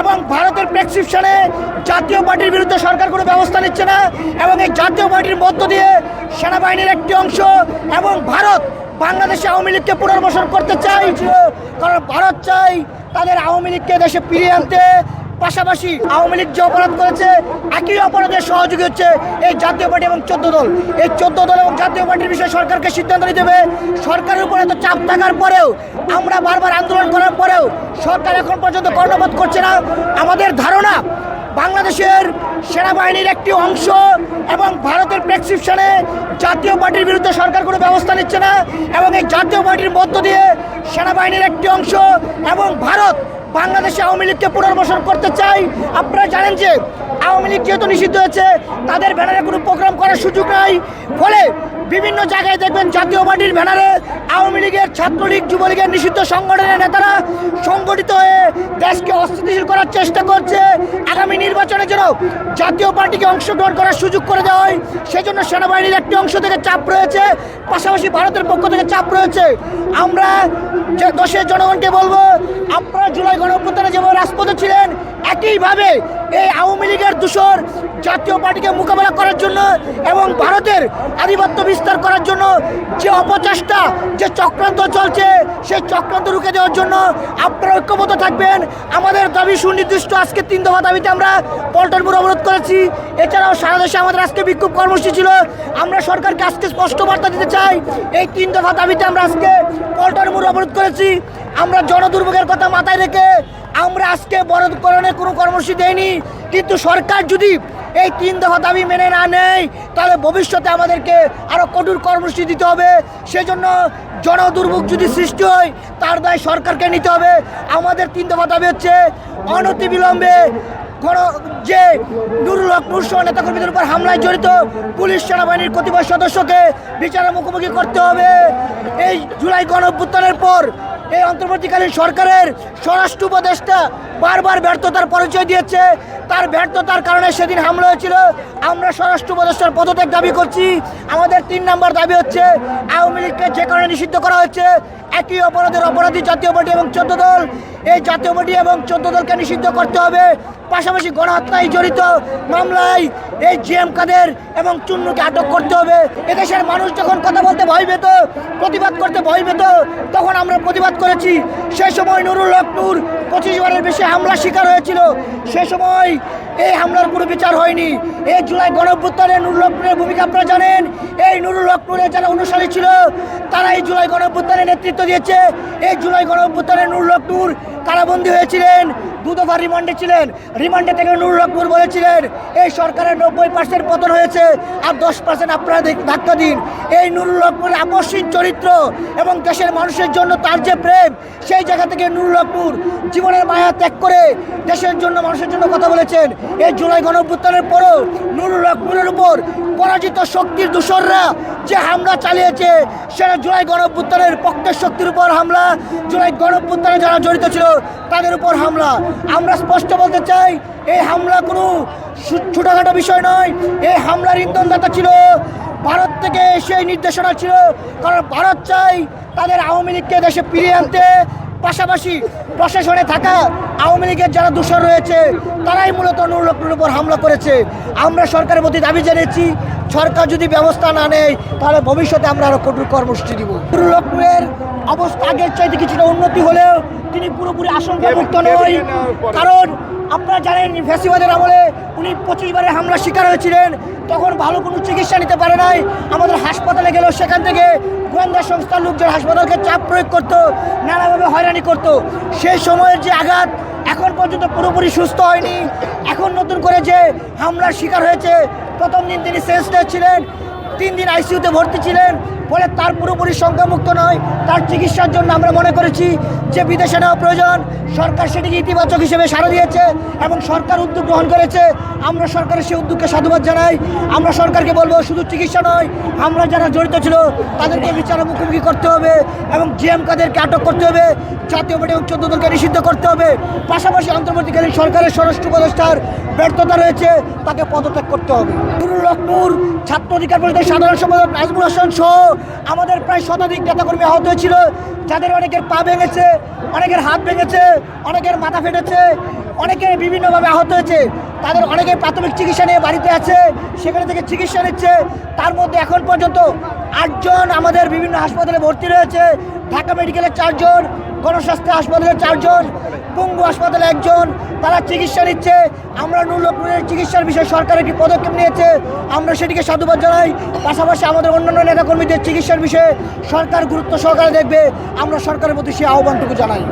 এবং ভারতের প্রেসক্রিপশনে জাতীয় পার্টির বিরুদ্ধে সরকার কোনো ব্যবস্থা নিচ্ছে না এবং এই জাতীয় পার্টির মধ্য দিয়ে সেনাবাহিনীর একটি অংশ এবং ভারত বাংলাদেশে আওয়ামী লীগকে পুনর্বাসন করতে চাই কারণ ভারত চাই তাদের আওয়ামী লীগকে দেশে ফিরিয়ে আনতে। পাশাপাশি আওয়ামী লীগ যে অপরাধ করেছে, একই অপরাধের সহযোগী হচ্ছে এই জাতীয় পার্টি এবং চোদ্দ দল। এই চোদ্দ দল এবং জাতীয় পার্টির বিষয়ে সরকারকে সিদ্ধান্ত নিতে হবে। সরকারের উপরে এত চাপ থাকার পরেও, আমরা বারবার আন্দোলন করার পরেও সরকার এখন পর্যন্ত কর্ণপাত করছে না। আমাদের ধারণা, বাংলাদেশের সেনাবাহিনীর একটি অংশ এবং ভারতের প্রেসক্রিপশনে জাতীয় পার্টির বিরুদ্ধে সরকার কোনো ব্যবস্থা নিচ্ছে না এবং এই জাতীয় পার্টির মধ্য দিয়ে সেনাবাহিনীর একটি অংশ এবং ভারত বাংলাদেশে আওয়ামী লীগকে পুনর্বাসন করতে চাই। আপনারা জানেন যে আওয়ামী লীগ যেহেতু নিষিদ্ধ হয়েছে, তাদের ব্যানারে কোনো প্রোগ্রাম করার সুযোগ নাই। ফলে বিভিন্ন জায়গায় দেখবেন জাতীয় পার্টির ব্যানারে আওয়ামী লীগের ছাত্রলীগ, যুবলীগের নিষিদ্ধ সংগঠনের নেতারা সংগঠিত হয়ে দেশকে অস্থিতিশীল করার চেষ্টা করছে। আগামী নির্বাচনে যেন জাতীয় পার্টিকে অংশগ্রহণ করার সুযোগ করে দেওয়া হয়। সেজন্য সেনাবাহিনীর একটি অংশ থেকে চাপ রয়েছে, পাশাপাশি ভারতের পক্ষ থেকে চাপ রয়েছে। আমরা যে দেশের জনগণকে বলব, আপনারা জুলাই গণঅভ্যুত্থানে যেভাবে রাজপথে ছিলেন, একইভাবে এই আওয়ামী লীগের দূষর জাতীয় পার্টিকে মোকাবেলা করার জন্য এবং ভারতের আধিপত্য বিস্তার করার জন্য যে অপচেষ্টা, যে চক্রান্ত চলছে, সেই চক্রান্ত রুখে দেওয়ার জন্য আপনারা ঐক্যবদ্ধ থাকবেন। আমাদের দাবি সুনির্দিষ্ট, আজকে তিন দফা দাবিতে আমরা পল্টন মোড় অবরোধ করেছি। এছাড়াও সারা দেশে আমাদের আজকে বিক্ষোভ কর্মসূচি ছিল। আমরা সরকারকে আজকে স্পষ্ট বার্তা দিতে চাই। এই তিন দফা দাবিতে আমরা আজকে পল্টন মোড় অবরোধ করেছি। আমরা জনদুর্ভোগের কথা মাথায় রেখে আমরা আজকে বরদকরণের কোনো কর্মসূচি দেয়নি কিন্তু সরকার যদি এই তিন দফা দাবি মেনে না নেয়, তাহলে ভবিষ্যতে আমাদেরকে আরও কঠোর কর্মসূচি দিতে হবে। সেজন্য জনদুর্ভোগ যদি সৃষ্টি হয়, তার দায় সরকারকে নিতে হবে। আমাদের তিন দফা দাবি হচ্ছে অনতিবিলম্বে যে নুরুল হক সহ নেতাকর্মীদের উপর হামলায় জড়িত পুলিশ, সেনাবাহিনীর কতিপয় সদস্যকে বিচারের মুখোমুখি করতে হবে। এই জুলাই গণ পর এই অন্তর্বর্তীকালীন সরকারের স্বরাষ্ট্র উপদেষ্টা বারবার ব্যর্থতার পরিচয় দিয়েছে। তার ব্যর্থতার কারণে সেদিন হামলা হয়েছিল। আমরা স্বরাষ্ট্র উপদেষ্টার পদত্যাগ দাবি করছি। আমাদের তিন নম্বর দাবি হচ্ছে আওয়ামী লীগকে যে কারণে নিষিদ্ধ করা হয়েছে, একই অপরাধের অপরাধী জাতীয় পার্টি এবং চোদ্দ দল। এই জাতীয় পার্টি এবং চোদ্দ দলকে নিষিদ্ধ করতে হবে। পাশাপাশি গণহত্যায় জড়িত মামলায় এই জিএম কাদের এবং চুন্নুকে আটক করতে হবে। এদেশের মানুষ যখন কথা বলতে ভয় পেত প্রতিবাদ করতে ভয় পেত তখন আমরা প্রতিবাদ করেছি। সেই সময় নুরুল হক পঁচিশ বারের বেশি হামলার শিকার হয়েছিল। সে সময় এই হামলার কোনো বিচার হয়নি। এই জুলাই গণঅভ্যুত্থানে নুরুল লক্ষ্মণের ভূমিকা আপনারা জানেন। এই নুরুল হক যারা অনুসারী ছিল, তারা এই জুলাই গণঅভ্যুত্থানে নেতৃত্ব দিয়েছে। এই জুলাই গণঅভ্যুত্থানে নুরুল লক্ষ্মণ কারাবন্দী হয়েছিলেন। দু দফা রিমান্ডে ছিলেন। রিমান্ডে থেকে নূর বলেছিলেন, এই সরকারের নব্বই পার্সেন্ট পতন হয়েছে আর দশ পার্সেন্ট আপনারা ধাক্কা দিন এই নুরুল নূরের আকস্মিক চরিত্র এবং দেশের মানুষের জন্য তার যে প্রেম, সেই জায়গা থেকে নুরুল হক নূর জীবনের মায়া ত্যাগ করে দেশের জন্য মানুষের জন্য কথা বলেছেন। এই জুলাই গণঅভ্যুত্থানের পরও নুরুল হক নূরের উপর পরাজিত শক্তির দূষররা যে হামলা চালিয়েছে, সেটা জুলাই গণপুত্তানের পক্ষের শক্তির উপর হামলা। জুলাই গণপুত্তানে যারা জড়িত ছিল, তাদের উপর হামলা। আমরা স্পষ্ট বলতে চাই, এই হামলা কোনো ছোটোখাটো বিষয় নয়। এই হামলার ইন্ধনদাতা ছিল ভারত থেকে সেই নির্দেশনা ছিল। কারণ ভারত চাই তাদের আওয়ামী লীগকে দেশে ফিরিয়ে আনতে। পাশাপাশি প্রশাসনে থাকা আওয়ামী লীগের যারা দূষণ রয়েছে তারাই মূলত নুরুলকনুর উপর হামলা করেছে। আমরা সরকারের প্রতি দাবি জানিয়েছি সরকার যদি ব্যবস্থা না নেয় তাহলে ভবিষ্যতে আমরা আরও কঠোর কর্মসূচি দিব নুরুলকনুরের অবস্থা আগের চাইতে কিছুটা উন্নতি হলেও তিনি পুরোপুরি আশঙ্কামুক্ত নয়। কারণ আপনারা জানেন ফ্যাসিবাদের আমলে উনি পঁচিশ বারের হামলার শিকার হয়েছিলেন। তখন ভালো কোনো চিকিৎসা নিতে পারে নাই। আমাদের হাসপাতালে গেলেও সেখান থেকে গোয়েন্দা সংস্থার লোকজন হাসপাতালকে চাপ প্রয়োগ করতো, নানাভাবে হয়রানি করতো। সেই সময়ের যে আঘাত, এখন পর্যন্ত পুরোপুরি সুস্থ হয়নি। এখন নতুন করে যে হামলার শিকার হয়েছে, প্রথম দিন তিনি সেন্সলেস ছিলেন, তিন দিন আইসিইউতে ভর্তি ছিলেন। ফলে তার পুরোপুরি সংখ্যামুক্ত নয়। তার চিকিৎসার জন্য আমরা মনে করেছি যে বিদেশে নেওয়া প্রয়োজন। সরকার সেটিকে ইতিবাচক হিসেবে সাড়া দিয়েছে এবং সরকার উদ্যোগ গ্রহণ করেছে। আমরা সরকারের সেই উদ্যোগকে সাধুবাদ জানাই। আমরা সরকারকে বলব, শুধু চিকিৎসা নয়, আমরা যারা জড়িত ছিল, তাদেরকে বিচারের মুখোমুখি করতে হবে এবং জিএম কাদেরকে আটক করতে হবে। জাতীয় পার্টি এবং চোদ্দ দলকে নিষিদ্ধ করতে হবে। পাশাপাশি অন্তর্বর্তীকালীন সরকারের স্বরাষ্ট্র উপদেষ্টার ব্যর্থতা রয়েছে, তাকে পদত্যাগ করতে হবে। লক্ষ্মুর ছাত্র অধিকার পরিষদের সাধারণ সম্পাদক নাজমুল হাসান সহ আমাদের প্রায় শতাধিক নেতাকর্মী আহত হয়েছিল, যাদের অনেকের পা ভেঙেছে, অনেকের হাত ভেঙেছে, অনেকের মাথা ফেটেছে, অনেকে বিভিন্নভাবে আহত হয়েছে। তাদের অনেকে প্রাথমিক চিকিৎসা নিয়ে বাড়িতে আছে, সেখানে থেকে চিকিৎসা নিচ্ছে। তার মধ্যে এখন পর্যন্ত আটজন আমাদের বিভিন্ন হাসপাতালে ভর্তি রয়েছে। ঢাকা মেডিকেলের চারজন, গণস্বাস্থ্য হাসপাতালে চারজন, পঙ্গু হাসপাতালে একজন। তারা চিকিৎসা নিচ্ছে। আমরা নুরুলের চিকিৎসার বিষয়ে সরকার একটি পদক্ষেপ নিয়েছে। আমরা সেটিকে সাধুবাদ জানাই। পাশাপাশি আমাদের অন্যান্য নেতাকর্মীদের চিকিৎসার বিষয়ে সরকার গুরুত্ব সহকারে দেখবে। আমরা সরকারের প্রতি সেই আহ্বানটুকু জানাই।